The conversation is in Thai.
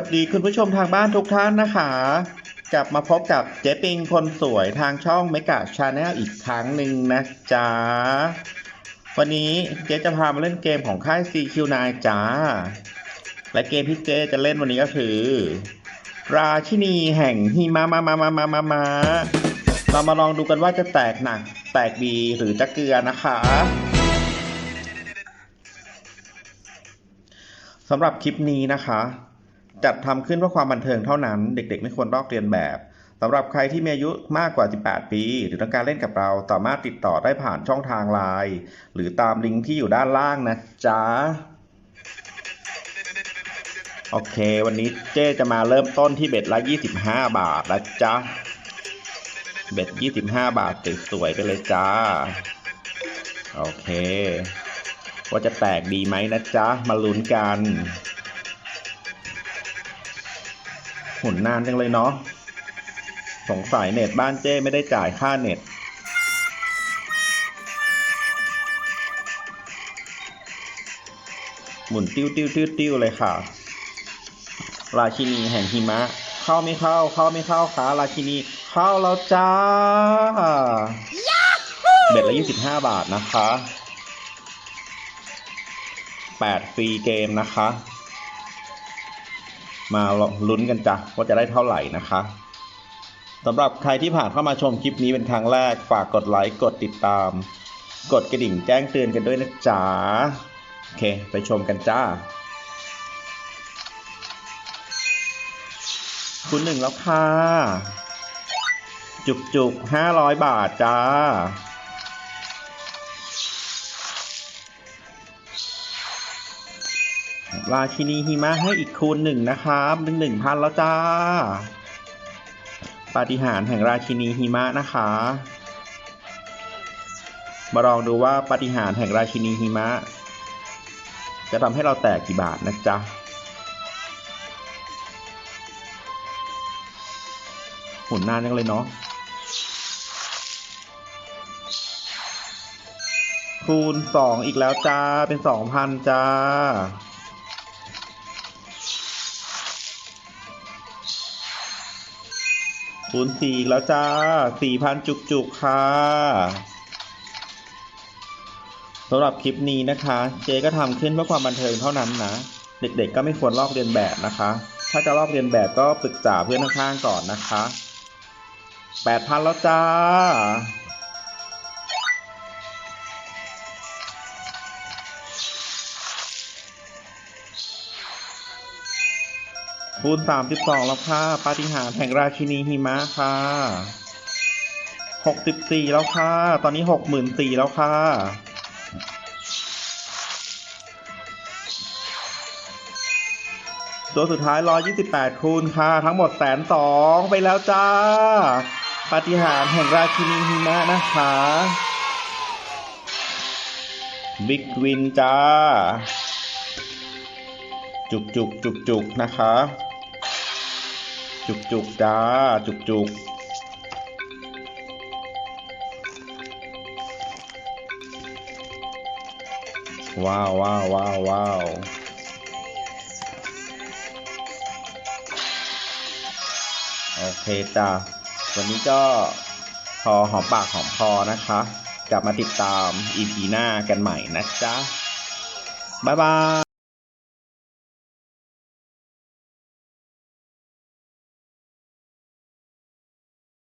วัสดีคุณผู้ชมทางบ้านทุกท่านนะคะ กลับมาพบกับเจ๊ปิงคนสวยทางช่องเมกาชาแนลอีกครั้งหนึ่งนะจ๊ะ วันนี้เจ๊จะพามาเล่นเกมของค่าย CQ9 จ้า และเกมที่เจ๊จะเล่นวันนี้ก็คือ ราชินีแห่งหิมะมามามามามามาเรามาลองดูกันว่าจะแตกหนัก แตกดีหรือจะเกลือนะคะสำหรับคลิปนี้นะคะ จัดทำขึ้นเพื่อความบันเทิงเท่านั้น เด็กๆ ไม่ควรลอกเรียนแบบสำหรับใครที่มีอายุมากกว่า 18 ปี หรือต้องการเล่นกับเราสามารถติดต่อได้ผ่านช่องทางไลน์หรือตามลิงก์ที่อยู่ด้านล่างนะจ๊ะโอเค วันนี้เจ๊จะมาเริ่มต้นที่เบ็ดละ 25 บาทนะจ๊ะ เบ็ด 25 บาทสวยๆไปเลยจ้า โอเค ว่าจะแตกดีไหมนะจ๊ะ มาลุ้นกัน หมุนนานจังเลยเนาะ สงสัยเน็ตบ้านเจ้ไม่ได้จ่ายค่าเน็ต หมุนติ้วติ้วติ้วติ้วเลยค่ะ ราชินีแห่งหิมะ เข้าไม่เข้า เข้าไม่เข้าขาราชินี เข้าแล้วจ้า เบ็ดละ25บาทนะคะ8ฟรีเกมนะคะ มาลุ้นกันจ้ะว่าจะได้เท่าไหร่นะคะสำหรับใครที่ผ่านเข้ามาชมคลิปนี้เป็นครั้งแรกฝากกดไลค์กดติดตาม กดกระดิ่งแจ้งเตือนกันด้วยนะจ๊ะโอเค ไปชมกันจ้าคุณหนึ่งแล้วค่ะ จุกจุกห้าร้อยบาทจ้า ราชินีหิมะให้อีกคูณหนึ่งนะครับหนึ่งหนึ่งพันแล้วจ้า ปาฏิหาริย์แห่งราชินีหิมะนะคะ มาลองดูว่าปาฏิหาริย์แห่งราชินีหิมะ จะทำให้เราแตกกี่บาทนะจ๊ะหมุนนานยังเลยเนาะคูณสองอีกแล้วจ้า เป็นสองพันจ้า คูณสี่อีกแล้วจ้าสี่พันจุกๆค่ะสำหรับคลิปนี้นะคะ เจก็ทำขึ้นเพื่อความบันเทิงเท่านั้นนะ เด็กๆก็ไม่ควรลอกเรียนแบบนะคะ ถ้าจะลอกเรียนแบบก็ปรึกษาเพื่อนข้างๆก่อนนะคะแปดพันแล้วจ้า คูณสามสิบสองแล้วค่ะปาฏิหาริย์แห่งราชินีหิมะค่ะหกสิบสี่แล้วค่ะ ตอนนี้หกหมื่นสี่แล้วค่ะตัวสุดท้ายร้อยยี่สิบแปดคูณค่ะ ทั้งหมดแสนสองไปแล้วจ้า ปาฏิหาริย์แห่งราชินีหิมะนะคะบิ๊กวินจ้า จุกจุกจุกจุกนะคะ จุกจุกจ้า จุกจุกว้าวว้าวว้าวว้าวโอเคจ้าวันนี้ก็พอหอมปากหอมคอนะคะ กลับมาติดตาม EP หน้ากันใหม่นะจ๊ะ บ๊ายบาย